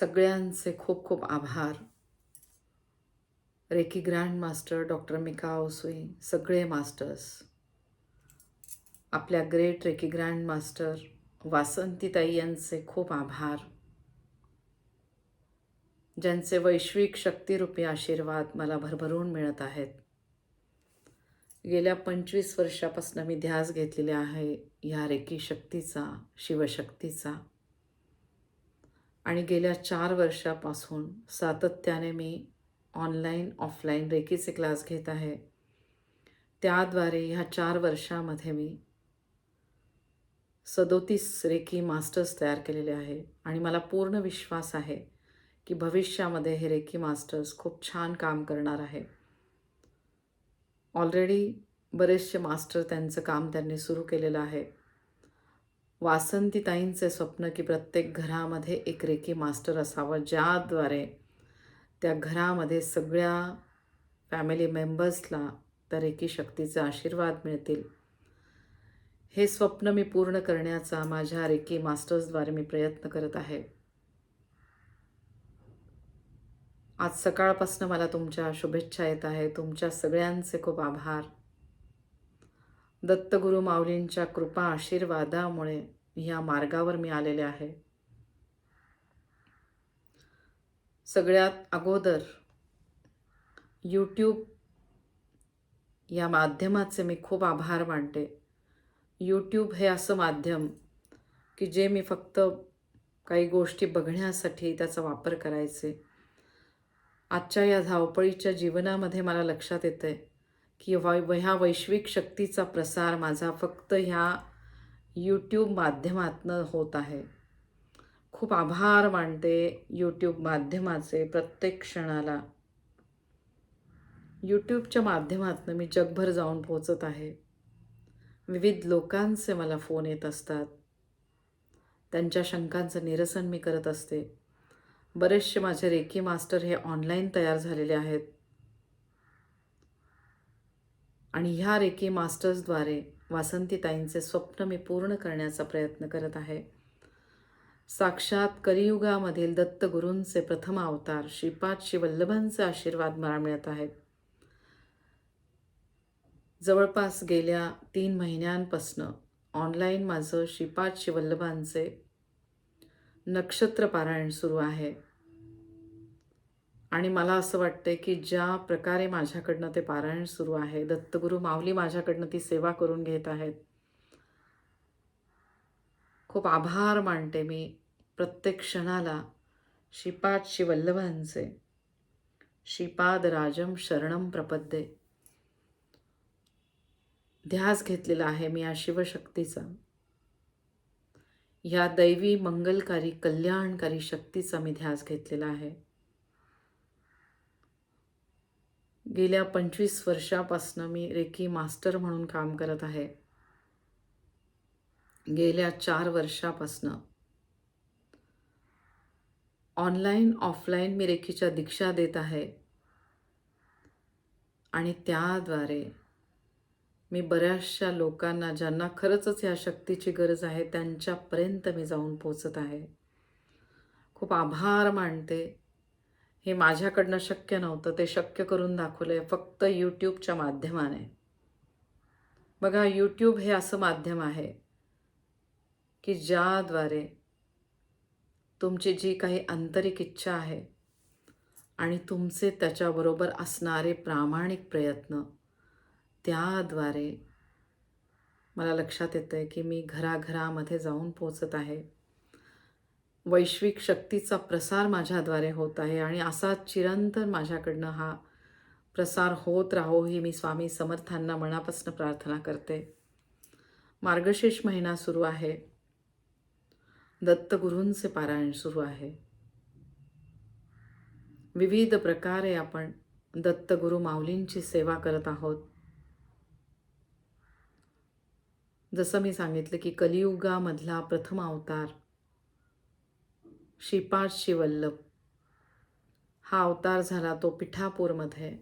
सगळ्यांचे खूप खूप आभार. Reiki grand master doctor Mikao Usui सगळे मास्टर्स. आपल्या ग्रेट रेकी ग्रँड मास्टर वासंतीताई यांचे खूप आभार. ज्यांचे वैश्विक शक्तिरूपी आशीर्वाद मला भरभरून मिळत आहेत. गेल्या पंचवीस वर्षापासून मी ध्यास घेतलेले आहे ह्या रेकी शक्तीचा शिवशक्तीचा. आणि गेल्या चार वर्षापासून सातत्याने मी ऑनलाईन ऑफलाईन रेकीचे क्लास घेत आहे. त्याद्वारे ह्या चार वर्षामध्ये मी सदोतीस रेकी मास्टर्स तयार केलेले आहे आणि मला पूर्ण विश्वास आहे की भविष्यामध्ये हे रेकी मास्टर्स खूप छान काम करणार आहे. ऑलरेडी बरेचसे मास्टर त्यांचं काम त्यांनी सुरू केलेलं आहे. वासंतीताईंचे स्वप्न की प्रत्येक घरामध्ये एक रेकी मास्टर असावं ज्याद्वारे त्या घरामध्ये सगळ्या फॅमिली मेंबर्सला त्या रेकी शक्तीचे आशीर्वाद मिळतील. हे स्वप्न मी पूर्ण करण्याचा माझ्या रेकी मास्टर्सद्वारे मी प्रयत्न करत आहे. आज सकाळपासून मला तुमच्या शुभेच्छा येत आहे तुमच्या सगळ्यांचे खूप आभार. दत्तगुरु माऊलींच्या कृपा आशीर्वादामुळे ह्या मार्गावर मी आलेले आहे. सगळ्यात अगोदर यूट्यूब या माध्यमाचे मी खूप आभार मानते. यूट्यूब हे असं माध्यम की जे मी फक्त काही गोष्टी बघण्यासाठी त्याचा वापर करायचे. आजच्या या धावपळीच्या जीवनामध्ये मला लक्षात येतं आहे की ह्या वैश्विक शक्तीचा प्रसार माझा फक्त ह्या यूट्यूब माध्यमातनं होत आहे. खूप आभार मानते यूट्यूब माध्यमाचे प्रत्येक क्षणाला. यूट्यूबच्या माध्यमातनं मी जगभर जाऊन पोचत आहे. विविध लोकांचे मला फोन येत असतात. त्यांच्या शंकांचं निरसन मी करत असते. बरेचसे माझे रेकी मास्टर हे ऑनलाईन तयार झालेले आहेत. आणि ह्या रेकी मास्टर्सद्वारे वासंतीताईंचे स्वप्न मी पूर्ण करण्याचा प्रयत्न करत आहे. साक्षात कलियुगामधील दत्तगुरूंचे प्रथम अवतार श्रीपाद शिवल्लभांचे आशीर्वाद मला मिळत आहेत. जवळपास गेल्या तीन महिन्यांपासनं ऑनलाईन माझं श्रीपाद शिवल्लभांचे नक्षत्र पारायण सुरू आहे. आणि मला असं वाटतं की ज्या प्रकारे माझ्याकडनं ते पारायण सुरू आहे दत्तगुरू माऊली माझ्याकडनं ती सेवा करून घेत आहेत. खूप आभार मानते मी प्रत्येक क्षणाला श्रीपाद शिवल्लभांचे श्रीपाद राजम शरणम प्रपद्ये. ध्यास घेतलेला आहे मी या शिवशक्तीचा. या दैवी मंगलकारी कल्याणकारी शक्तीचा मी ध्यास घेतलेला आहे. गेल्या पंचवीस वर्षापासनं मी रेकी मास्टर म्हणून काम करत आहे. गेल्या चार वर्षापासनं. ऑनलाईन ऑफलाईन मी रेखीच्या दीक्षा देत आहे. आणि त्याद्वारे मी बऱ्याचशा लोकांना ज्यांना खरंचच या शक्तीची गरज आहे त्यांच्यापर्यंत मी जाऊन पोचत आहे. खूप आभार मानते. हे माझ्याकडनं शक्य नव्हतं ते शक्य करून दाखवलं आहे फक्त यूट्यूबच्या माध्यमाने. बघा यूट्यूब हे असं माध्यम आहे की ज्याद्वारे तुमची जी काही आंतरिक इच्छा आहे आणि तुमचे त्याच्याबरोबर असणारे प्रामाणिक प्रयत्न त्याद्वारे मला लक्षात येतं आहे की मी घराघरामध्ये जाऊन पोचत आहे. वैश्विक शक्तीचा प्रसार माझ्याद्वारे होत आहे आणि असा चिरंतर माझ्याकडनं हा प्रसार होत राहो ही मी स्वामी समर्थांना मनापासून प्रार्थना करते. मार्गशीर्ष महिना सुरू आहे. दत्तगुरूंचे पारायण सुरू आहे. विविध प्रकारे आपण दत्तगुरू माऊलींची सेवा करत आहोत. जसं मी सांगितलं की कलियुगामधला प्रथम अवतार श्रीपाद शिवल्लभ. हा अवतार झाला तो पिठापूरमध्ये.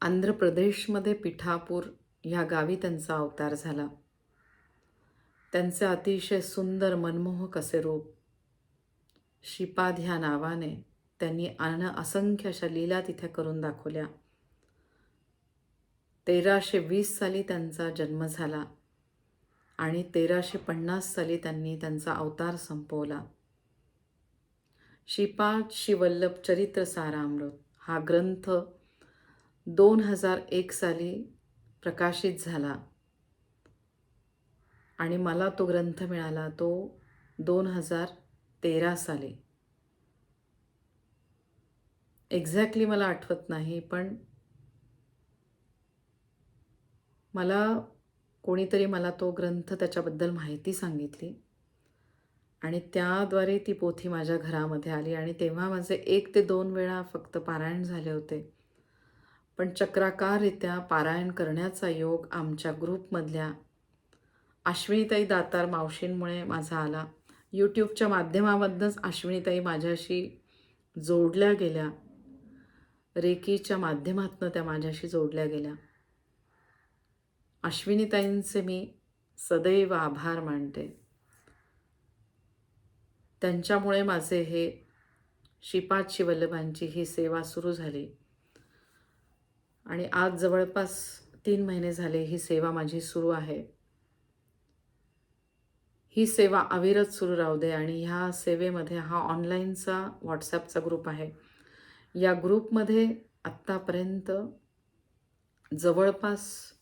आंध्र प्रदेशमध्ये पिठापूर ह्या गावी त्यांचा अवतार झाला. त्यांचे अतिशय सुंदर मनमोहक असे रूप. श्रीपाद ह्या नावाने त्यांनी अन असंख्य अशा लीला तिथे करून दाखवल्या. तेराशे वीस साली त्यांचा जन्म झाला. आणि तेराशे पन्नास साली त्यांनी त्यांचा अवतार संपवला. श्रीपाद शिवल्लभ चरित्र सारामृत हा ग्रंथ दोन हजार एक साली प्रकाशित झाला. आणि मला तो ग्रंथ मिळाला तो दोन हजार तेरा साली. एक्झॅक्टली मला आठवत नाही पण मला कोणीतरी मला तो ग्रंथ त्याच्याबद्दल माहिती सांगितली. आणि त्याद्वारे ती पोथी माझ्या घरामध्ये आली आणि तेव्हा माझे एक ते दोन वेळा फक्त पारायण झाले होते. पण चक्राकाररित्या पारायण करण्याचा योग आमच्या ग्रुपमधल्या अश्विनीताई दातार मावशींमुळे माझा आला. यूट्यूबच्या माध्यमामधनंच अश्विनीताई माझ्याशी जोडल्या गेल्या. रेकीच्या माध्यमातनं त्या माझ्याशी जोडल्या गेल्या. अश्विनीताईंचे मी सदैव आभार मानते. त्यांच्यामुळे माझे हे शिपाची वल्लभांची ही सेवा सुरू झाली. आणि आज जवळपास तीन महिने झाले ही सेवा माझी सुरू आहे. ही सेवा अविरत सुरू राहू दे आणि ह्या सेवेमध्ये हा ऑनलाईनचा व्हॉट्सॲपचा ग्रुप आहे. या ग्रुपमध्ये आत्तापर्यंत जवळपास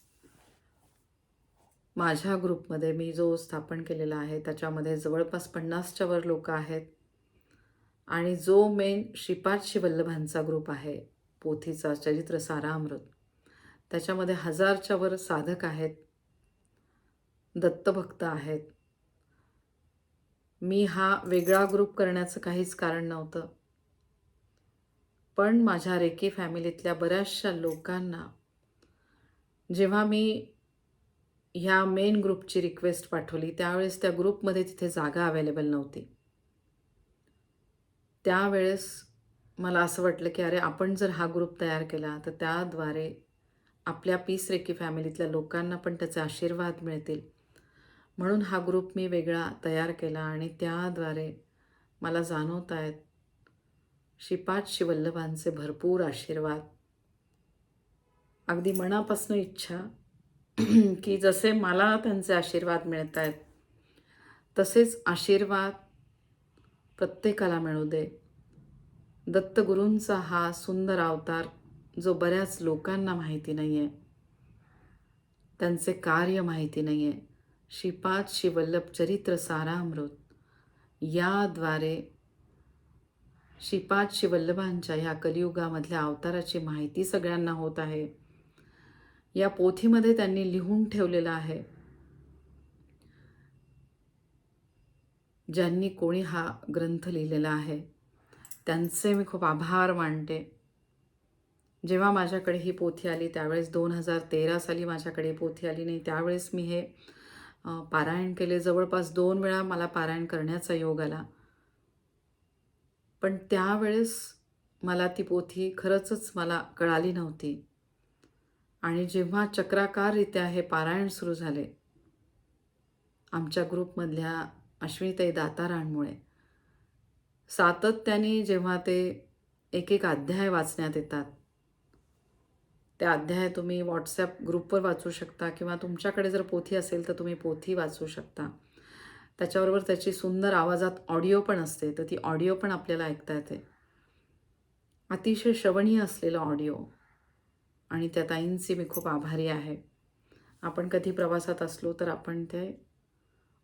माझ्या ग्रुपमध्ये मी जो स्थापन केलेला आहे त्याच्यामध्ये जवळपास पन्नासच्या वर लोक आहेत. आणि जो मेन श्रीपाद शिवल्लभांचा ग्रुप आहे पोथीचा चरित्र सारामृत त्याच्यामध्ये हजारच्या वर साधक आहेत दत्तभक्त आहेत. मी हा वेगळा ग्रुप करण्याचं काहीच कारण नव्हतं. पण माझ्या रेकी फॅमिलीतल्या बऱ्याचशा लोकांना जेव्हा मी ह्या मेन ग्रुपची रिक्वेस्ट पाठवली. त्यावेळेस त्या ग्रुपमध्ये तिथे जागा अवेलेबल नव्हती. त्यावेळेस मला असं वाटलं की अरे आपण जर हा ग्रुप तयार केला तर त्याद्वारे आपल्या पीस रेकी फॅमिलीतल्या लोकांना पण त्याचे आशीर्वाद मिळतील. म्हणून हा ग्रुप मी वेगळा तयार केला आणि त्याद्वारे मला जाणवत आहेत श्रीपाद शिवल्लभांचे भरपूर आशीर्वाद. अगदी मनापासून इच्छा की जसे मला त्यांचे आशीर्वाद मिळत आहेत तसेच आशीर्वाद प्रत्येकाला मिळू दे. दत्तगुरूंचा हा सुंदर अवतार जो बऱ्याच लोकांना माहिती नाही आहे त्यांचे कार्य माहिती नाही आहे श्रीपाद शिवल्लभ चरित्र सारामृत याद्वारे श्रीपाद शिवल्लभांच्या ह्या कलियुगामधल्या अवताराची माहिती सगळ्यांना होत आहे. या पोथीमध्ये त्यांनी लिहून ठेवलेलं आहे. ज्यांनी कोणी हा ग्रंथ लिहिलेला आहे त्यांचे मी खूप आभार मानते. जेव्हा माझ्याकडे ही पोथी आली त्यावेळेस दोन हजार तेरा साली माझ्याकडे पोथी आली नाही त्यावेळेस मी हे पारायण केले. जवळपास दोन वेळा मला पारायण करण्याचा योग आला. पण त्यावेळेस मला ती पोथी खरंचच मला कळाली नव्हती. आणि जेव्हा चक्राकाररित्या हे पारायण सुरू झाले आमच्या ग्रुपमधल्या अश्विनीताई दातारांमुळे सातत्याने जेव्हा ते एक एक अध्याय वाचण्यात येतात त्या अध्याय तुम्ही व्हॉट्सॲप ग्रुपवर वाचू शकता किंवा तुमच्याकडे जर पोथी असेल तर तुम्ही पोथी वाचू शकता. त्याच्याबरोबर त्याची सुंदर आवाजात ऑडिओ पण असते तर ती ऑडिओ पण आपल्याला ऐकता येते. अतिशय श्रवणीय असलेलं ऑडिओ. आणि त्या ताईंची मी खूप आभारी आहे. आपण कधी प्रवासात असलो तर आपण ते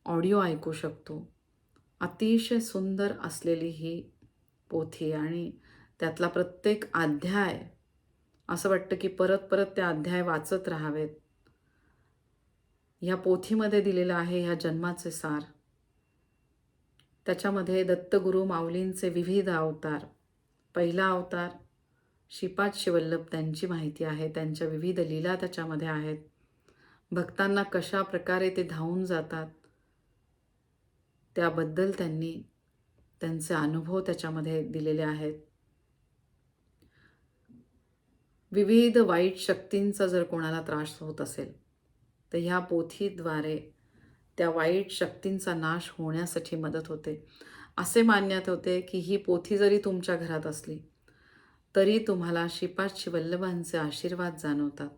ऑडिओ ऐकू शकतो. अतिशय सुंदर असलेली ही पोथी आणि त्यातला प्रत्येक अध्याय असं वाटतं की परत परत त्या अध्याय वाचत राहावेत. ह्या पोथीमध्ये दिलेलं आहे ह्या जन्माचे सार. त्याच्यामध्ये दत्तगुरू माऊलींचे विविध अवतार. पहिला अवतार श्रीपाद शिवल्लभ त्यांची माहिती आहे त्यांच्या विविध लीला त्याच्यामध्ये आहेत. भक्तांना कशा प्रकारे ते धावून जातात त्याबद्दल त्यांनी त्यांचे अनुभव त्याच्यामध्ये दिलेले आहेत. विविध वाईट शक्तींचा जर कोणाला त्रास होत असेल तर ह्या पोथीद्वारे त्या वाईट शक्तींचा नाश होण्यासाठी मदत होते. असे मानण्यात होते की ही पोथी जरी तुमच्या घरात असली तरी तुम्हाला श्रीपाद वल्लभांचे आशीर्वाद जाणवतात.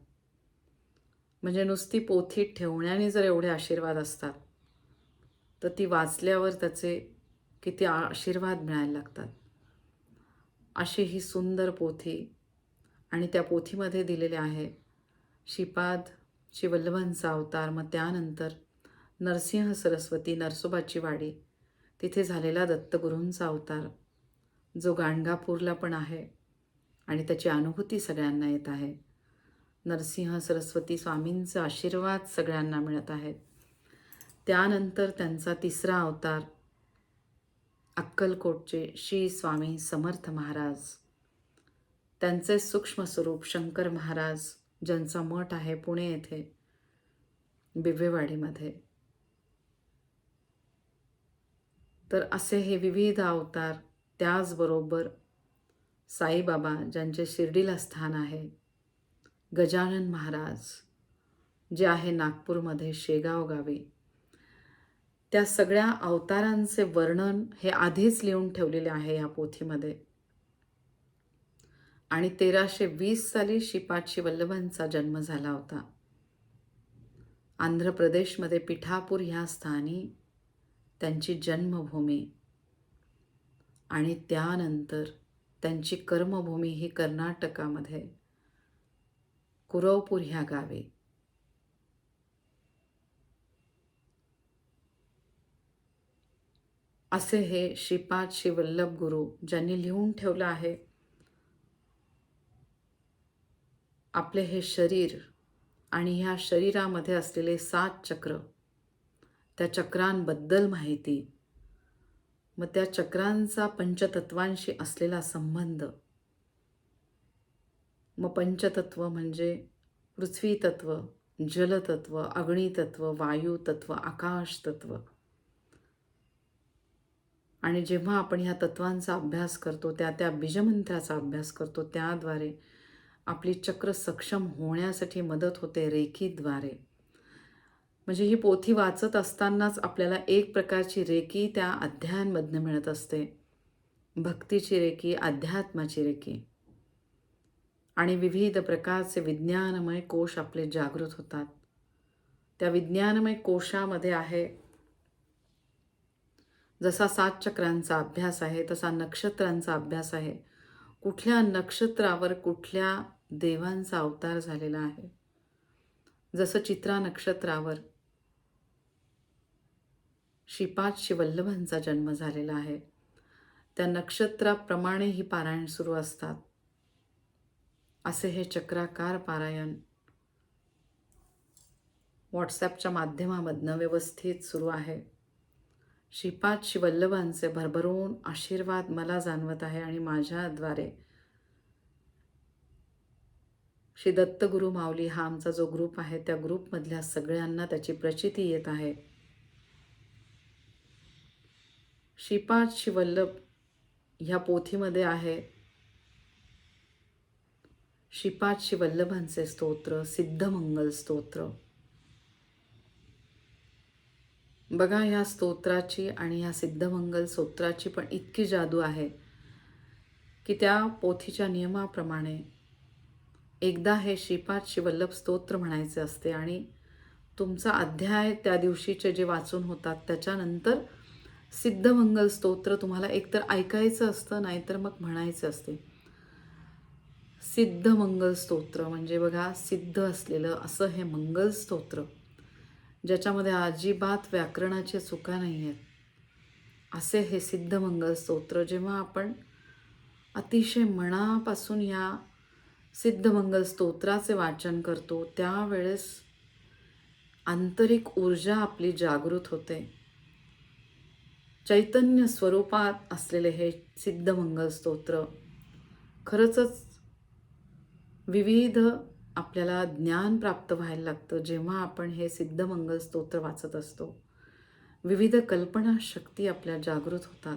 म्हणजे नुसती पोथी ठेवण्याने जर एवढे आशीर्वाद असतात तर ती वाचल्यावर त्याचे किती आशीर्वाद मिळायला लागतात. अशी ही सुंदर पोथी आणि त्या पोथीमध्ये दिलेले आहे श्रीपाद शिवल्लभांचा अवतार मग त्यानंतर नरसिंह सरस्वती नरसोबाची वाडी तिथे झालेला दत्तगुरूंचा अवतार जो गाणगापूरला पण आहे. आणि त्याची अनुभूती सगळ्यांना येत आहे. नरसिंह सरस्वती स्वामींचा आशीर्वाद सगळ्यांना मिळत आहेत. त्यानंतर त्यांचा तिसरा अवतार अक्कलकोटचे श्री स्वामी समर्थ महाराज. त्यांचे सूक्ष्म स्वरूप शंकर महाराज ज्यांचा मठ आहे पुणे येथे बिबेवाडीमध्ये. तर असे हे विविध अवतार त्याचबरोबर साईबाबा ज्यांचे शिर्डीला स्थान आहे गजानन महाराज जे आहे नागपूरमध्ये शेगाव गावी. त्या सगळ्या अवतारांचे वर्णन हे आधीच लिहून ठेवलेले आहे या पोथीमध्ये. आणि तेराशे वीस साली शिपाची वल्लभांचा जन्म झाला होता. आंध्र प्रदेशमध्ये पिठापूर ह्या स्थानी त्यांची जन्मभूमी. आणि त्यानंतर त्यांची कर्मभूमी ही कर्नाटकामध्ये. कुरवपूर ह्या गावी. असे हे श्रीपाद शिवल्लभ गुरु ज्यांनी लिहून ठेवलं आहे. आपले हे शरीर आणि ह्या शरीरामध्ये असलेले सात चक्र त्या चक्रांबद्दल माहिती मग त्या चक्रांचा पंचतत्वांशी असलेला संबंध. मग पंचतत्व म्हणजे पृथ्वीतत्व जलतत्व अग्नितत्व वायू आकाशतत्व. आकाश आणि जेव्हा आपण ह्या तत्वांचा अभ्यास करतो त्या त्या बीजमंत्राचा अभ्यास करतो त्याद्वारे आपली चक्र सक्षम होण्यासाठी मदत होते रेखीद्वारे. म्हणजे ही पोथी वाचत असतानाच आपल्याला एक प्रकारची रेकी त्या अध्यायांमधनं मिळत असते. भक्तीची रेकी अध्यात्माची रेकी. आणि विविध प्रकारचे विज्ञानमय कोश आपले जागृत होतात. त्या विज्ञानमय कोशामध्ये आहे जसा सात चक्रांचा अभ्यास आहे तसा नक्षत्रांचा अभ्यास आहे. कुठल्या नक्षत्रावर कुठल्या देवांचा अवतार झालेला आहे? जसं चित्रा नक्षत्रावर श्रीपाद शिवल्लभांचा जन्म झालेला आहे. त्या नक्षत्राप्रमाणे ही पारायण सुरू असतात. असे हे चक्राकार पारायण व्हॉट्सॲपच्या माध्यमामधनं व्यवस्थित सुरू आहे. श्रीपाद शिवल्लभांचे भरभरून आशीर्वाद मला जाणवत आहे आणि माझ्याद्वारे श्री दत्तगुरु माऊली हा आमचा जो ग्रुप आहे त्या ग्रुपमधल्या सगळ्यांना त्याची प्रचिती येत आहे. श्रीपाद शिवल्लभ ह्या पोथीमध्ये आहे. श्रीपाद शिवल्लभांचे स्तोत्र सिद्धमंगल स्तोत्र. बघा ह्या स्तोत्राची आणि ह्या सिद्धमंगल स्तोत्राची पण इतकी जादू आहे की त्या पोथीच्या नियमाप्रमाणे एकदा हे श्रीपाद शिवल्लभ स्तोत्र म्हणायचे असते आणि तुमचा अध्याय त्या दिवशीचे जे वाचून होतात त्याच्यानंतर सिद्धमंगल स्तोत्र तुम्हाला एकतर ऐकायचं असतं नाहीतर मग म्हणायचं असते. सिद्धमंगल स्तोत्र म्हणजे बघा सिद्ध असलेलं असं हे मंगल स्तोत्र ज्याच्यामध्ये अजिबात व्याकरणाची चुका नाही आहेत असे हे सिद्धमंगल स्तोत्र जेव्हा आपण अतिशय मनापासून या सिद्धमंगल स्तोत्राचे वाचन करतो त्यावेळेस आंतरिक ऊर्जा आपली जागृत होते. चैतन्य स्वरूपात असलेले हे सिद्धमंगल स्तोत्र खरंच विविध आपल्याला ज्ञान प्राप्त व्हायला लागतं जेव्हा आपण हे सिद्धमंगल स्तोत्र वाचत असतो. विविध कल्पना शक्ती आपल्या जागृत होतात.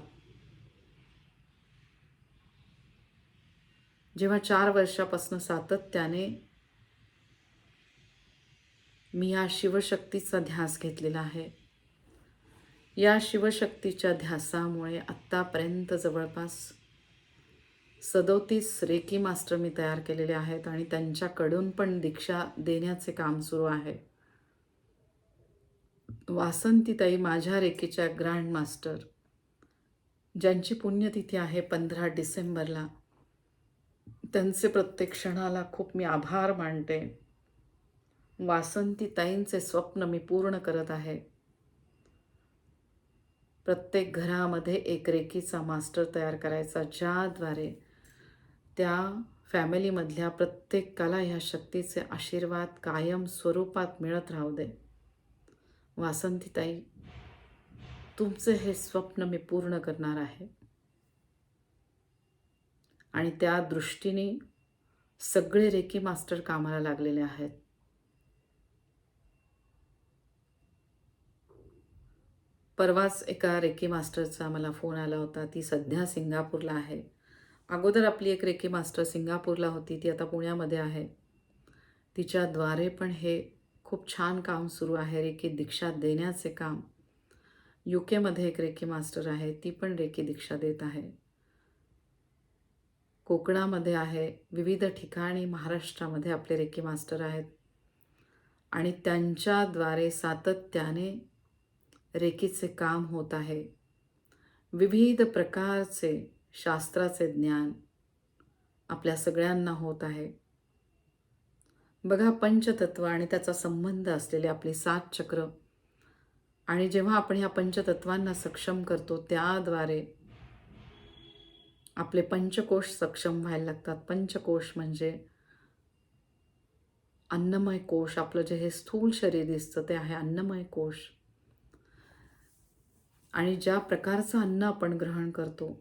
जेव्हा चार वर्षापासून सातत्याने मी या शिवशक्तीचा ध्यास घेतलेला आहे या शिवशक्तीच्या ध्यासामुळे आत्तापर्यंत जवळपास सदोतीस रेकी मास्टर मी तयार केलेले आहेत आणि त्यांच्याकडून पण दीक्षा देण्याचे काम सुरू आहे. वासंतीताई माझ्या रेकीच्या ग्रँड मास्टर ज्यांची पुण्यतिथी आहे पंधरा डिसेंबरला त्यांचे प्रत्येक क्षणाला खूप मी आभार मानते. वासंतीताईंचे स्वप्न मी पूर्ण करत आहे. प्रत्येक घरामध्ये एक रेखीचा मास्टर तयार करायचा ज्याद्वारे त्या फॅमिलीमधल्या प्रत्येकाला ह्या शक्तीचे आशीर्वाद कायम स्वरूपात मिळत राहू दे. वासंतीताई तुमचे हे स्वप्न मी पूर्ण करणार आहे. आणि त्या दृष्टीने सगळे रेकी मास्टर कामाला लागलेले आहेत. परवाच एका रेकी मास्टरचा मला फोन आला होता. ती सध्या सिंगापूरला आहे. अगोदर आपली एक रेकी मास्टर सिंगापूरला होती. ती आता पुण्यामध्ये आहे. तिच्याद्वारे पण हे खूप छान काम सुरू आहे. रेकी दीक्षा देण्याचे काम. यू केमध्ये एक रेकी मास्टर आहे. ती पण रेकी दीक्षा देत आहे. कोकणामध्ये आहे. विविध ठिकाणी महाराष्ट्रामध्ये आपले रेकी मास्टर आहेत. आणि त्यांच्याद्वारे सातत्याने रेखीचे काम होत आहे विविध प्रकारचे शास्त्राचे ज्ञान आपल्या सगळ्यांना होत आहे बघा पंचतत्व आणि त्याचा संबंध असलेले आपली सात चक्र आणि जेव्हा आपण ह्या पंचतत्वांना सक्षम करतो त्याद्वारे आपले पंचकोश सक्षम व्हायला लागतात. पंचकोश म्हणजे अन्नमय कोश. आपलं जे हे स्थूल शरीर दिसतं ते आहे अन्नमय कोश. आणि ज्या प्रकारचं अन्न आपण ग्रहण करतो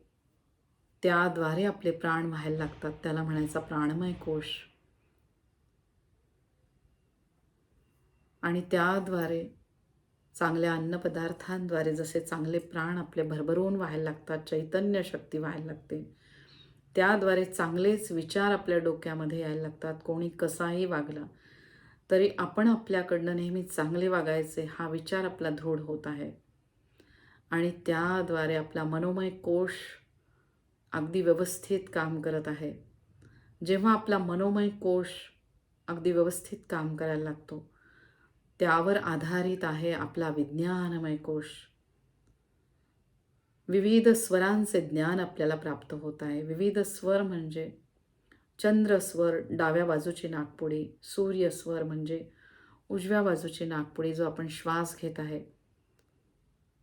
त्याद्वारे आपले प्राण व्हायला लागतात. त्याला म्हणायचा प्राणमय कोश. आणि त्याद्वारे चांगल्या अन्नपदार्थांद्वारे जसे चांगले प्राण आपले भरभरून व्हायला लागतात चैतन्य शक्ती व्हायला लागते त्याद्वारे चांगलेच विचार आपल्या डोक्यामध्ये यायला लागतात. कोणी कसाही वागला तरी आपण आपल्याकडनं नेहमी चांगले वागायचे हा विचार आपला दृढ होत आहे. आणि त्याद्वारे आपला मनोमय कोश अगदी व्यवस्थित काम करत आहे. जेव्हा आपला मनोमय कोश अगदी व्यवस्थित काम करायला लागतो त्यावर आधारित आहे आपला विज्ञानमय कोश. विविध स्वरांचे ज्ञान आपल्याला प्राप्त होत आहे. विविध स्वर म्हणजे चंद्रस्वर डाव्या बाजूची नागपुडी सूर्यस्वर म्हणजे उजव्या बाजूची नागपुडी जो आपण श्वास घेत आहे.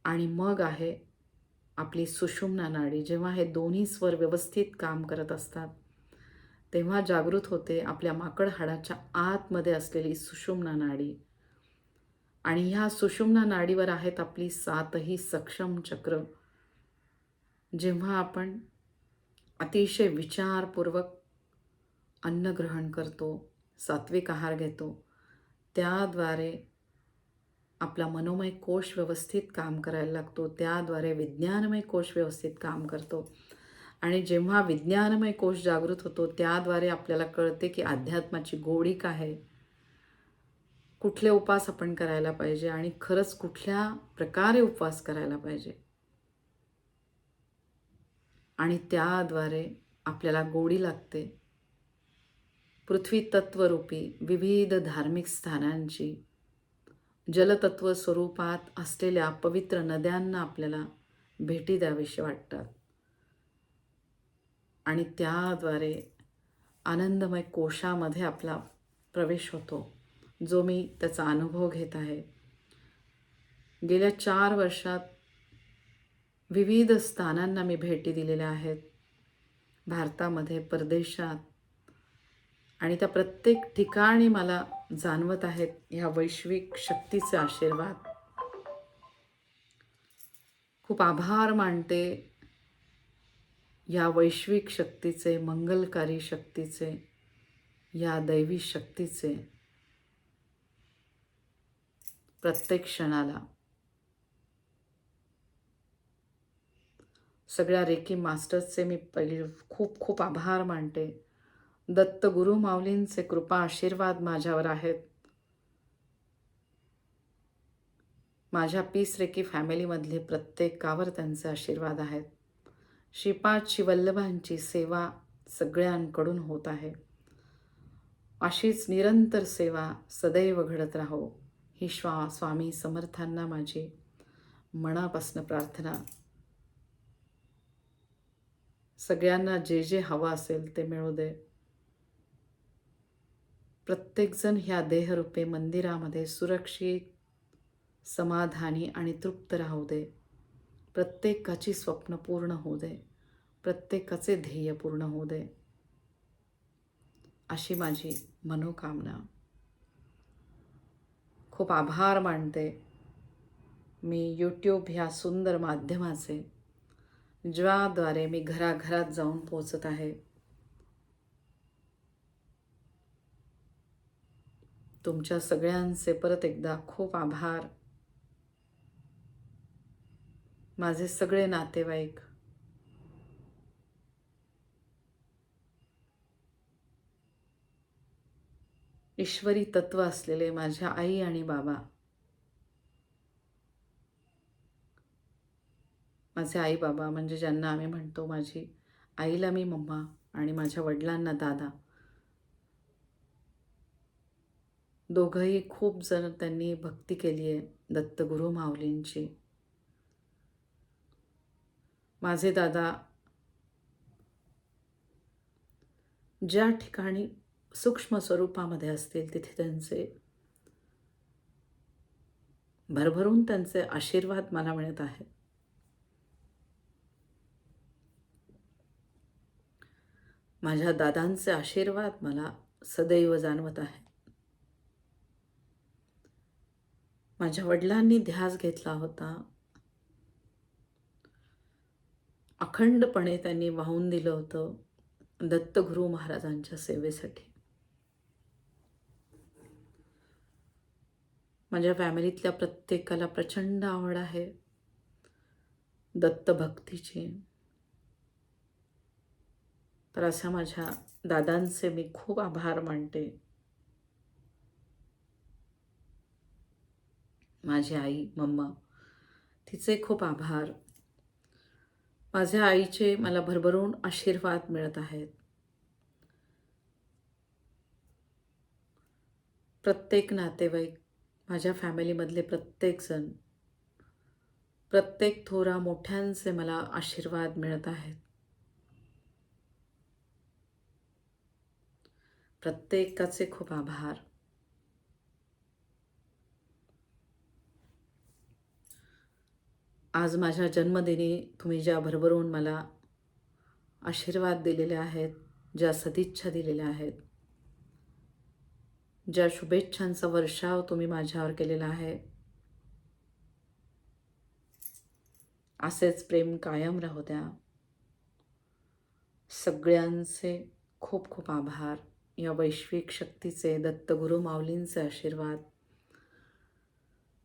आणि मग आहे आपली सुषुम्ना नाडी. जेव्हा हे दोन्ही स्वर व्यवस्थित काम करत असतात तेव्हा जागृत होते आपल्या माकड हाडाच्या आतमध्ये असलेली सुषुम्ना नाडी. आणि ह्या सुषुम्ना नाडीवर आहेत आपली सातही सक्षम चक्र. जेव्हा आपण अतिशय विचारपूर्वक अन्न ग्रहण करतो सात्विक आहार घेतो त्याद्वारे आपला मनोमय कोश व्यवस्थित काम करायला लागतो. त्याद्वारे विज्ञानमय कोश व्यवस्थित काम करतो. आणि जेव्हा विज्ञानमय कोश जागृत होतो त्याद्वारे आपल्याला कळते की अध्यात्माची गोडी काय आहे. कुठले उपवास आपण करायला पाहिजे आणि खरंच कुठल्या प्रकारे उपवास करायला पाहिजे. आणि त्याद्वारे आपल्याला गोडी लागते. पृथ्वी तत्वरूपी विविध धार्मिक स्थानांची जलतत्व स्वरूपात असलेल्या पवित्र नद्यांना आपल्याला भेटी द्यावीशी वाटतात. आणि त्याद्वारे आनंदमय कोशामध्ये आपला प्रवेश होतो जो मी त्याचा अनुभव घेत आहे. गेल्या चार वर्षात विविध स्थानांना मी भेटी दिलेल्या आहेत. भारतामध्ये परदेशात. आणि त्या प्रत्येक ठिकाणी मला जाणवत आहेत ह्या वैश्विक शक्तीचे आशीर्वाद. खूप आभार मानते या वैश्विक शक्तीचे मंगलकारी शक्तीचे या दैवी शक्तीचे प्रत्येक क्षणाला. सगळ्या रेकी मास्टर्सचे मी पहिले खूप खूप आभार मानते. दत्त गुरु माऊलींचे कृपा आशीर्वाद माझ्यावर आहेत. माझ्या पीस रेकी फॅमिलीमधले प्रत्येकावर त्यांचे आशीर्वाद आहेत. श्रीपाद वल्लभांची सेवा सगळ्यांकडून होत आहे. अशीच निरंतर सेवा सदैव घडत राहो ही श्वा स्वामी समर्थांना माझी मनापासून प्रार्थना. सगळ्यांना जे जे हवं असेल ते मिळू दे. प्रत्येकजण ह्या देहरूपे मंदिरामध्ये सुरक्षित समाधानी आणि तृप्त राहू दे. प्रत्येकाची स्वप्न पूर्ण होऊ दे. प्रत्येकाचे ध्येय पूर्ण होऊ दे. अशी माझी मनोकामना. खूप आभार मानते मी यूट्यूब ह्या सुंदर माध्यमाचे ज्याद्वारे मी घराघरात जाऊन पोचत आहे. तुमच्या सगळ्यांचे परत एकदा खूप आभार. माझे सगळे नातेवाईक. ईश्वरी तत्व असलेले माझ्या आई आणि बाबा. माझे आई बाबा म्हणजे ज्यांना आम्ही म्हणतो माझी आईला मी मम्मा आणि माझ्या वडिलांना दादा. दोघंही खूप जण त्यांनी भक्ती केली आहे दत्तगुरु माऊलींची. माझे दादा ज्या ठिकाणी सूक्ष्म स्वरूपामध्ये असतील तिथे त्यांचे भरभरून त्यांचे आशीर्वाद मला मिळत आहेत. माझ्या दादांचे आशीर्वाद मला सदैव जाणवत आहे माझ्या वडिलांनी ध्यास घेतला होता. अखंडपणे त्यांनी वाहून दिलं होतं दत्तगुरु महाराजांच्या सेवेसाठी. माझ्या फॅमिलीतल्या प्रत्येकाला प्रचंड आवड आहे दत्तभक्तीची. तर अशा माझ्या दादांचे मी खूप आभार मानते. माझी आई मम्मा तिचे खूप आभार. माझ्या आईचे मला भरभरून आशीर्वाद मिळत आहेत. प्रत्येक नातेवाईक माझ्या फॅमिलीमधले प्रत्येकजण प्रत्येक थोरा मोठ्यांचे मला आशीर्वाद मिळत आहेत. प्रत्येकाचे खूप आभार. आज माझ्या जन्मदिनी तुम्ही ज्या भरभरून मला आशीर्वाद दिलेले आहेत ज्या सदिच्छा दिलेल्या आहेत ज्या शुभेच्छांचा वर्षाव तुम्ही माझ्यावर केलेला आहे असेच प्रेम कायम राहू द्या. सगळ्यांचे खूप खूप आभार. या वैश्विक शक्तीचे दत्तगुरु माऊलींचे आशीर्वाद.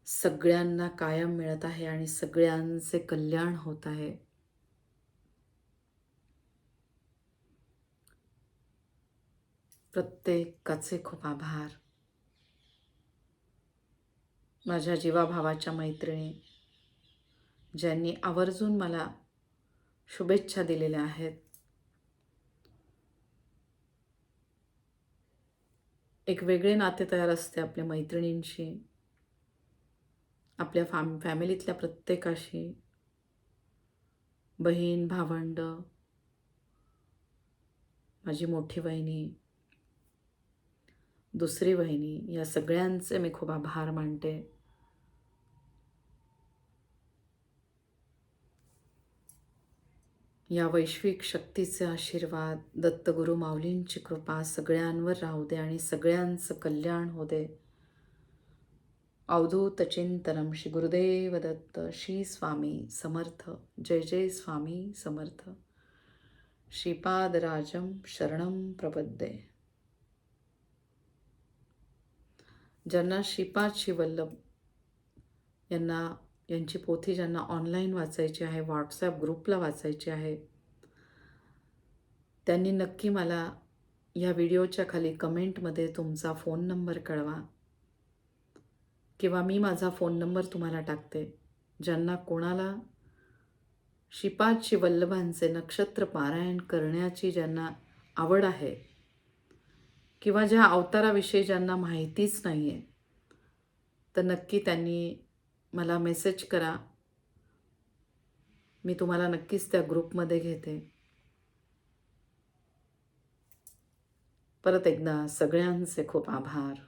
सगळ्यांना कायम मिळत आहे आणि सगळ्यांचे कल्याण होत आहे. प्रत्येकाचे खूप आभार. माझ्या जीवाभावाच्या मैत्रिणी ज्यांनी आवर्जून मला शुभेच्छा दिलेल्या आहेत. एक वेगळे नाते तयार असते आपल्या मैत्रिणींशी. आपल्या फॅम फॅमिलीतल्या प्रत्येकाशी. बहीण भावंड. माझी मोठी बहिणी दुसरी वहिनी. या सगळ्यांचे मी खूप आभार मानते. या वैश्विक शक्तीचे आशीर्वाद दत्तगुरु माऊलींची कृपा सगळ्यांवर राहू दे आणि सगळ्यांचं कल्याण होऊ दे. अवधूतचिंतनम श्री गुरुदेव दत्त श्री स्वामी समर्थ। जय जय स्वामी समर्थ। श्रीपादराजम शरणम प्रपद्ये। ज्यांना श्रीपाद शिवल्लभ यांना यांची पोथी ज्यांना ऑनलाईन वाचायची आहे व्हॉट्सॲप ग्रुपला वाचायची आहे त्यांनी नक्की मला या व्हिडिओच्या खाली कमेंटमध्ये तुमचा फोन नंबर कळवा. किंवा मी माझा फोन नंबर तुम्हाला टाकते. ज्यांना कोणाला शिपाची वल्लभांचे नक्षत्र पारायण करण्याची ज्यांना आवड आहे किंवा ज्या अवताराविषयी ज्यांना माहितीच नाही आहे तर नक्की त्यांनी मला मेसेज करा. मी तुम्हाला नक्कीच त्या ग्रुपमध्ये घेते. परत एकदा सगळ्यांचे खूप आभार.